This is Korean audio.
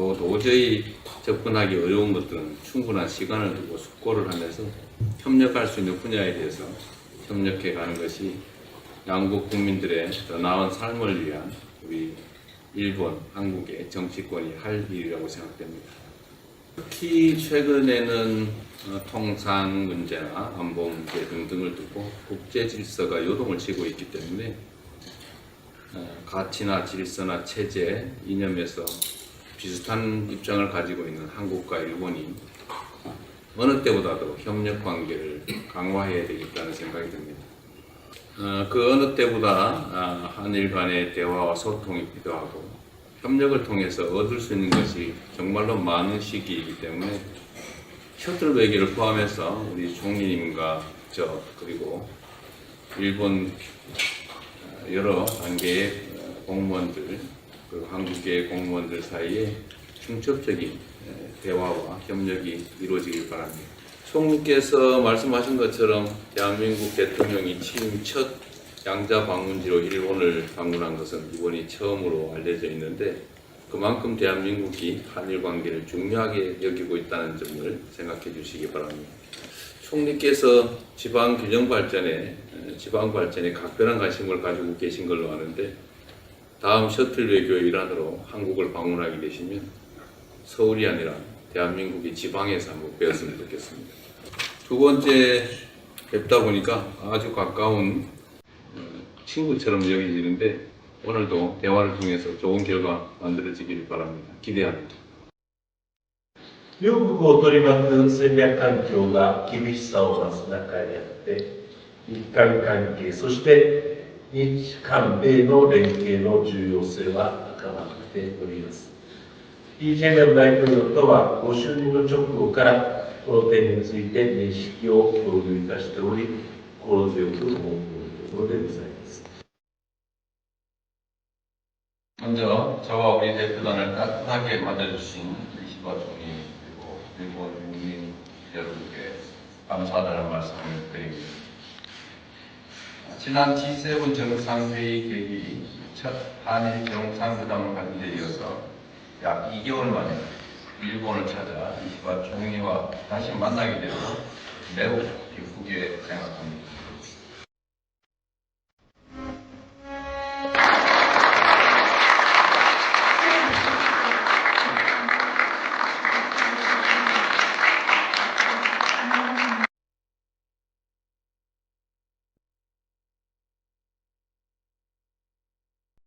또 도저히 접근하기 어려운 것들은 충분한 시간을 두고 숙고를 하면서 협력할 수 있는 분야에 대해서 협력해 가는 것이 양국 국민들의 더 나은 삶을 위한 우리 일본, 한국의 정치권이 할 일이라고 생각됩니다. 특히 최근에는 어, 통상 문제나 안보 문제 등등을 두고 국제 질서가 요동을 치고 있기 때문에 어, 가치나 질서나 체제, 이념에서 비슷한 입장을 가지고 있는 한국과 일본이 어느 때보다도 협력 관계를 강화해야 되겠다는 생각이 듭니다. 어, 그 어느 때보다 아, 한일 간의 대화와 소통이 필요하고 협력을 통해서 얻을 수 있는 것이 정말로 많은 시기이기 때문에 셔틀 외교를 포함해서 우리 총리님과 저 그리고 일본 어, 여러 단계의 어, 공무원들 그리고 한국계 공무원들 사이에 중첩적인 에, 대화와 협력이 이루어지길 바랍니다. 총리께서 말씀하신 것처럼 대한민국 대통령이 취임 첫 양자 방문지로 일본을 방문한 것은 이번이 처음으로 알려져 있는데 그만큼 대한민국이 한일 관계를 중요하게 여기고 있다는 점을 생각해 주시기 바랍니다. 총리께서 지방 균형 발전에 에, 지방 발전에 각별한 관심을 가지고 계신 걸로 아는데 다음 셔틀 외교의 일환으로 한국을 방문하게 되시면 서울이 아니라 대한민국의 지방에서 한번 배웠으면 좋겠습니다. 두 번째 뵙다 보니까 아주 가까운 어, 친구처럼 여기지는데 오늘도 대화를 통해서 좋은 결과 만들어지기를 바랍니다. 기대합니다.両国を取り巻く戦略環境が厳しさを増す中にあって、日韓関係、そして 日韓米の連携の重要性は高まっております。イ・ジェミョン大統領とは、ご就任の直後から、この点について認識を共有いたしており、心強く思っておるところでございます。 먼저 저와 우리 대표단을 따뜻하게 맞아주신 이시바 총리 그리고 일본 국민 여러분께 감사하다는 말씀을 드립니다. 지난 G7 정상회의 계기 첫 한일 정상회담을 가진 데 이어서 약 2개월 만에 일본을 찾아 이시바 총리와 다시 만나게 되어 매우 기쁘게 생각합니다.